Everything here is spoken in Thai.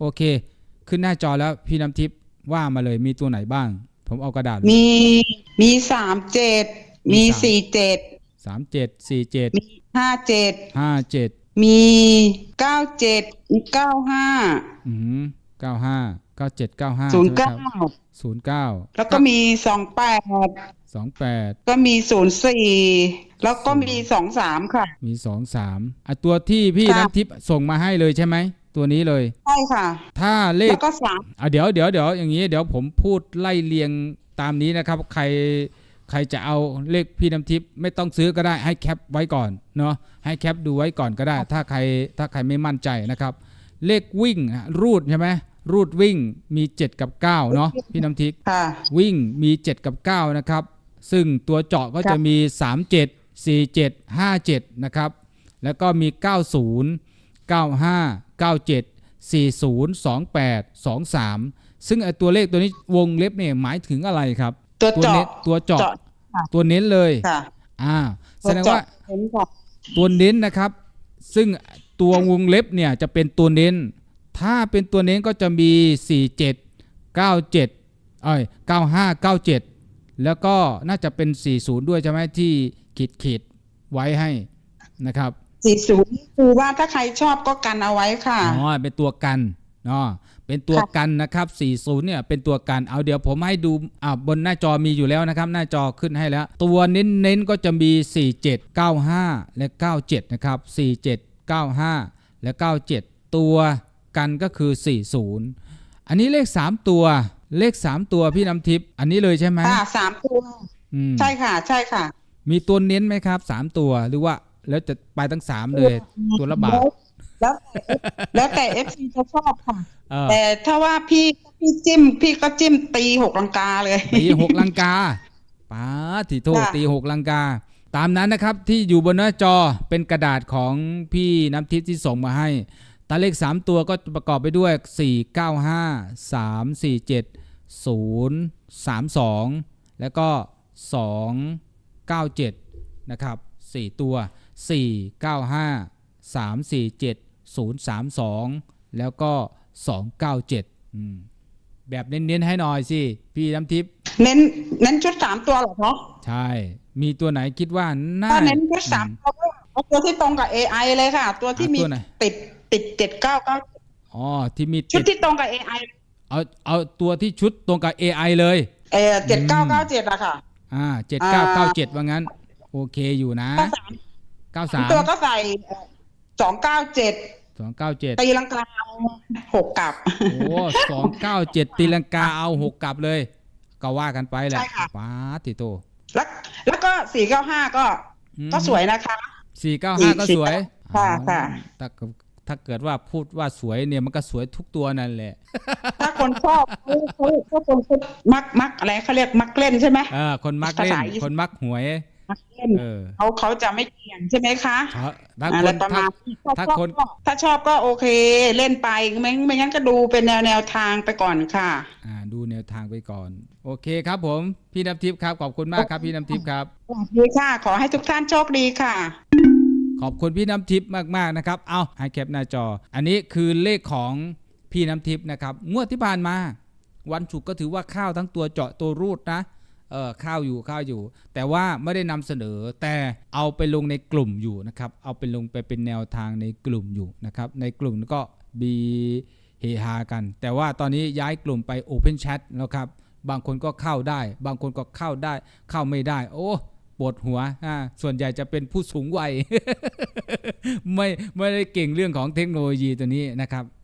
โอเค ขึ้นหน้าจอแล้วพี่น้ำทิพย์ว่ามาเลยมีตัวไหนบ้าง ผมเอากระดาษมีมีสามเจ็ดมีมีสามสี่เจ็ดสามเจ็ดสี่เจ็ดมีห้าเจ็ดห้าเจ็ดมีเก้าเจ็ดมีเก้าห้าอืมเก้าห้าเก้าเจ็ดเก้าห้าศูนย์เก้าศูนย์เก้าแล้วก็มีสองแปดสองแปดก็มีศูนย์สี่แล้วก็มีสองสามค่ะ มีสองสามอะตัวที่พี่ค่ะน้ำทิพย์ส่งมาให้เลยใช่ไหม ตัวนี้เลย ใช่ค่ะ ถ้าเลแล้ขวก็สามอะเดี๋ยวเดี๋ยวเดี๋ยวอย่างนี้เดี๋ยวผมพูดไล่เรียงตามนี้นะครับ ใครใครจะเอาเลขพี่น้ำทิพย์ไม่ต้องซื้อก็ได้ให้แคปไว้ก่อนเนาะให้แคปดูไว้ก่อนก็ได้ ถ้าใครถ้าใครไม่มั่นใจนะครับ เลขวิ่งอะรูดใช่ไหมรูดวิ่งมี 7 กับ 9 เนาะพี่น้ำทิพย์ค่ะ วิ่งมี 7 กับ 9 นะครับ ซึ่งตัวเจาะก็จะมี 37 47 57 นะครับ แล้วก็มี 90 95 97 40 28 23 ซึ่งไอตัวเลขตัวนี้วงเล็บเนี่ยหมายถึงอะไรครับ ตัวตัวเน้เจาะนตัวเจาะเจาะค่ะตัวเน้นเลยค่ะอ่าแสดงว่าเห็นค่ะตัวเน้นนะครับ ซึ่งตัววงเล็บเนี่ยจะเป็นตัวเน้น ถ้าเป็นตัวเน้นก็จะมี 47 97เอ้ย95 97 แล้วก็น่าจะเป็น 40 ด้วยใช่ไหมที่ขีดขีดไว้ให้นะครับ สี่ศูนย์คือว่าถ้าใครชอบก็กันเอาไว้ค่ะอ๋อเป็นตัวกันเนาะเป็นตัวค่ะกันนะครับ 40 เนี่ย เป็นตัวกัน เอาเดี๋ยวผมให้ดู อ่าบนหน้าจอมีอยู่แล้วนะครับ หน้าจอขึ้นให้แล้ว ตัวเน้นๆ ก็จะมี 47 95 และ 97 นะครับ 47 95 และ 97 ตัวกันก็คือ 40 อันนี้เลข 3 ตัว เลข 3 ตัวพี่น้ำทิพย์ อันนี้เลยใช่ไหมค่ะสามตัวอืมใช่ค่ะ ใช่ค่ะ มีตัวเน้นไหมครับ 3 ตัว หรือว่า แล้วจะไปทั้ง3เลยตัวละบาทแล้วแล้วแต่เอฟซีจะชอบค่ะเออแต่ถ้าว่าพี่พี่จิ้ม พี่ก็จิ้มตีหกลังกาเลย ตีหกลังกาป้าถิโทษค่ะตีหกลังกา ตามนั้นนะครับที่อยู่บนหน้าจอเป็นกระดาษของพี่น้ำทิพย์ที่ส่งมาให้ตาเลข 3 ตัวก็ประกอบไปด้วย 4 9 5 3 4 7 0 3 2 แล้วก็ 2 9 7 นะครับ 4 ตัว 4 9 5 3 4 7 0 3 2 แล้วก็ 2 9 7อืมแบบเน้นๆให้หน่อยสิ พี่น้ำทิพย์เน้นเน้นชุดสามตัวเหรอคะใช่ มีตัวไหนคิดว่าน่าถ้าเน้นชุดสามตัวก็เอาตัวที่ตรงกับ AI เลยค่ะ ตัวที่มีตัวไหนติดติดเจ็ดเก้าเก้าอ๋อที่มีชุติดดที่ตรงกับ AI เอาเอาตัวที่ชุดตรงกับ AI เลย เออเจ็ดเก้าเก้าเจ็ดอะค่ะ อ่าเจ็ดเก้าเก้าเจ็ดว่างั้น โอเคอยู่นะถ้าสามเก้าสามตัวก็ใส่สองเก้าเจ็ดสองเก้าเจ็ดตีลังกาหกกลับ โอ้สองเก้าเจ็ดตีลังกาเอาหกกลับเลย ก็ว่ากันไปแหละใช่ค่ะป้าติโต แล้วแล้วก็สี่เก้าห้าก็อืมก็สวยนะคะสี่เก้าห้าก็สวยค่ะอ๋อค่ะถ้าถ้าเกิดว่าพูดว่าสวยเนี่ยมันก็สวยทุกตัวนั่นแหละ ถ้าคนชอบเขาเขาเขาคนเขามักมักอะไรเขาเรียกมักเล่นใช่ไหมเออคนมักเล่นภาษาอีสานคนมักหวย มักเล่นเออเขาเขาจะไม่เกี่ยงใช่ไหมคะเขาถ้าอะคไรนประถ้า มาณนี้ถ้าถ้าชอบคน ก็ถ้าชอบก็โอเคเล่นไปไม่ไม่งั้นก็ดูเป็นแนวแนวทางไปก่อนค่ะ อ่าดูแนวทางไปก่อน โอเคครับผม พี่น้ำทิพย์ครับ ขอบคุณมากครับพี่น้ำทิพย์ครับ สวัสดีค่ะ ขอให้ทุกท่านโชคดีค่ะ ขอบคุณพี่น้ำทิพย์มาก ๆ นะครับ เอาให้แคปหน้าจอ อันนี้คือเลขของพี่น้ำทิพย์นะครับ งวดที่ผ่านมา วันศุกร์ก็ถือว่าข้าวทั้งตัวเจาะตัวรูดนะ เออข้าวอยู่ข้าวอยู่ แต่ว่าไม่ได้นำเสนอ แต่เอาไปลงในกลุ่มอยู่นะครับ เอาไปลงไปเป็นแนวทางในกลุ่มอยู่นะครับ ในกลุ่มก็มีเฮฮากัน แต่ว่าตอนนี้ย้ายกลุ่มไป Open Chat แล้วครับ บางคนก็เข้าได้ บางคนก็เข้าได้ เข้าไม่ได้ โอ้ปวดหัวอ่าส่วนใหญ่จะเป็นผู้สูงวัย ไม่ไม่ได้เก่งเรื่องของเทคโนโลยีตัวนี้นะครับ